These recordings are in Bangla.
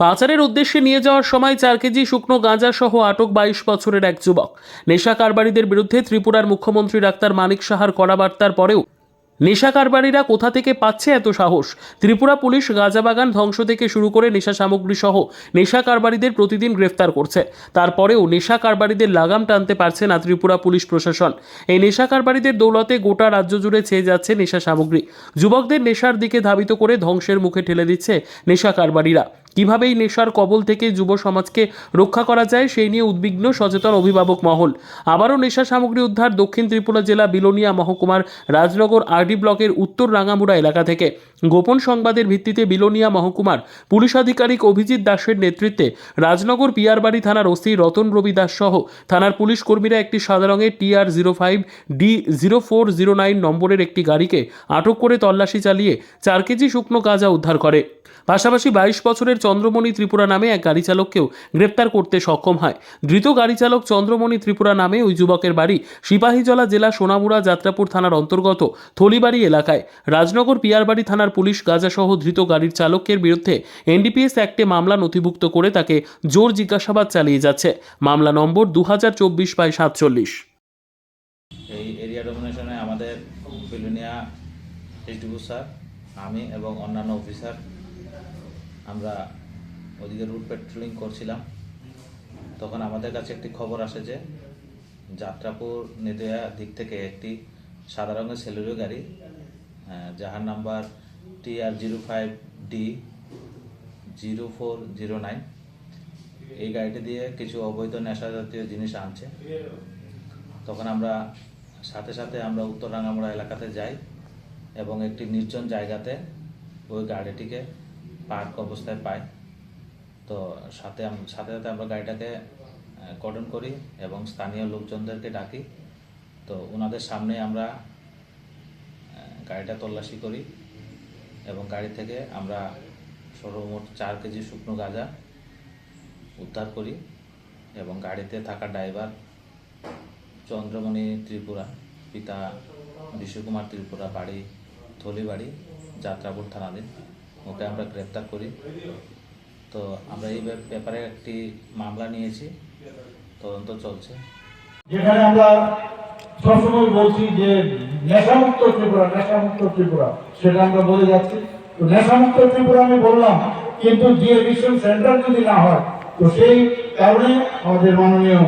পাচারের উদ্দেশ্যে নিয়ে যাওয়ার সময় চার কেজি শুকনো গাঁজা সহ আটক বাইশ বছরের এক যুবক। নেশা কারবারিদের বিরুদ্ধে ত্রিপুরার মুখ্যমন্ত্রী ডাক্তার মানিক সাহার কড়া বার্তার পরেও নেশা কারবারিরা কোথা থেকে পাচ্ছে এত সাহস? ত্রিপুরা পুলিশ গাঁজা বাগান ধ্বংস থেকে শুরু করে নেশা সামগ্রী সহ নেশা কারবারিদের প্রতিদিন গ্রেফতার করছে। তারপরেও নেশা কারবারিদের লাগাম টানতে পারছে না ত্রিপুরা পুলিশ প্রশাসন। এই নেশা কারবারিদের দৌলতে গোটা রাজ্য জুড়ে ছেয়ে যাচ্ছে নেশা সামগ্রী। যুবকদের নেশার দিকে ধাবিত করে ধ্বংসের মুখে ঠেলে দিচ্ছে নেশা কারবারিরা। কীভাবে এই নেশার কবল থেকে যুব সমাজকে রক্ষা করা যায়, সেই নিয়ে উদ্বিগ্ন সচেতন অভিভাবক মহল। আবারও নেশা সামগ্রী উদ্ধার দক্ষিণ ত্রিপুরা জেলা বিলোনিয়া মহকুমার রাজনগর আরডি ব্লকের উত্তর রাঙামুড়া এলাকা থেকে। গোপন সংবাদের ভিত্তিতে বিলোনিয়া মহকুমার পুলিশ আধিকারিক অভিজিৎ দাসের নেতৃত্বে রাজনগর পিয়ারবাড়ি থানার ওসি রতন রবি দাস সহ থানার পুলিশ কর্মীরা একটি সাদা রঙের TR zero five D zero four zero nine নম্বরের একটি গাড়িকে আটক করে তল্লাশি চালিয়ে চার কেজি শুকনো গাঁজা উদ্ধার করে। পাশাপাশি বাইশ বছরের চন্দ্রমণি ত্রিপুরা নামে এক গাড়ি চালককেও গ্রেপ্তার করতে সক্ষম হয়। ধৃত গাড়ি চালক চন্দ্রমণি ত্রিপুরা নামে ওই যুবকের বাড়ি সিপাহীজলা জেলা সোনামুড়া যাত্রাপুর থানার অন্তর্গত থলিবাড়ি এলাকায়। রাজনগর পিয়ারবাড়ি থানার পুলিশ গাঁজাসহ ধৃত গাড়ির চালকের বিরুদ্ধে এনডিপিএস অ্যাক্টে মামলা নথিভুক্ত করে তাকে জোর জিজ্ঞাসাবাদ চালিয়ে যাচ্ছে। মামলা নম্বর দু হাজার চব্বিশ বাই সাতচল্লিশ। এই এরিয়া ডমিনেশনে আমাদের বিলুনিয়া এসডিপু স্যার, আমি এবং অন্যান্য অফিসার, আমরা ওদিকে রুট পেট্রোলিং করছিলাম। তখন আমাদের কাছে একটি খবর আসে যে, যাত্রাপুর নেদুয়া দিক থেকে একটি সাদা রঙের সেলুরিও গাড়ি যাহার number T R zero five D zero four zero nine এই গাড়িটি দিয়ে কিছু অবৈধ নেশা জাতীয় জিনিস আনছে। তখন আমরা সাথে সাথে আমরা উত্তর রাঙামুড়া এলাকাতে যাই এবং একটি নির্জন জায়গাতে ওই গাড়িটিকে পার্ক অবস্থায় পাই। তো সাথে সাথে সাথে আমরা গাড়িটাকে কটন করি এবং স্থানীয় লোকজনদেরকে ডাকি। তো ওনাদের সামনে আমরা গাড়িটা তল্লাশি করি। এবং গাড়ি থেকে আমরা সর্বমোট চার কেজি শুকনো গাঁজা উদ্ধার করি এবং গাড়িতে থাকা ড্রাইভার চন্দ্রমণি ত্রিপুরা, পিতা বিশ্বকুমার ত্রিপুরা বাড়ি থলিবাড়ি যাত্রাপুর থানাধীন। ওকে আমরা গ্রেপ্তার করি। তো আমরা এই ব্যাপ- ব্যাপারে একটি মামলা নিয়েছি। তদন্ত চলছে। যেখানে আমরা সবসময় বলছি যে নেশামুক্ত ত্রিপুরা নেশামুক্ত ত্রিপুরা, সেটা আমরা বলে যাচ্ছি। তো নেশামুক্ত ত্রিপুরা আমি বললাম, কিন্তু ডিএডিকশন সেন্টার যদি না হয়, তো সেই কারণে আমাদের মাননীয়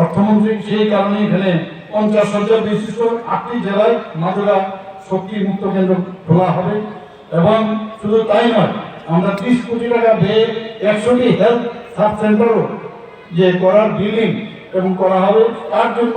অর্থমন্ত্রী সেই কারণে এখানে পঞ্চাশ হাজার বিশিষ্ট আটটি জেলায় মাদুরা শক্তি মুক্ত কেন্দ্র খোলা হবে। এবং শুধু তাই নয়, আমরা ত্রিশ কোটি টাকা ব্যয়ে একশোটি হেলথ সাব সেন্টারও যে করার বিল্ডিং এবং করা হবে, তার জন্য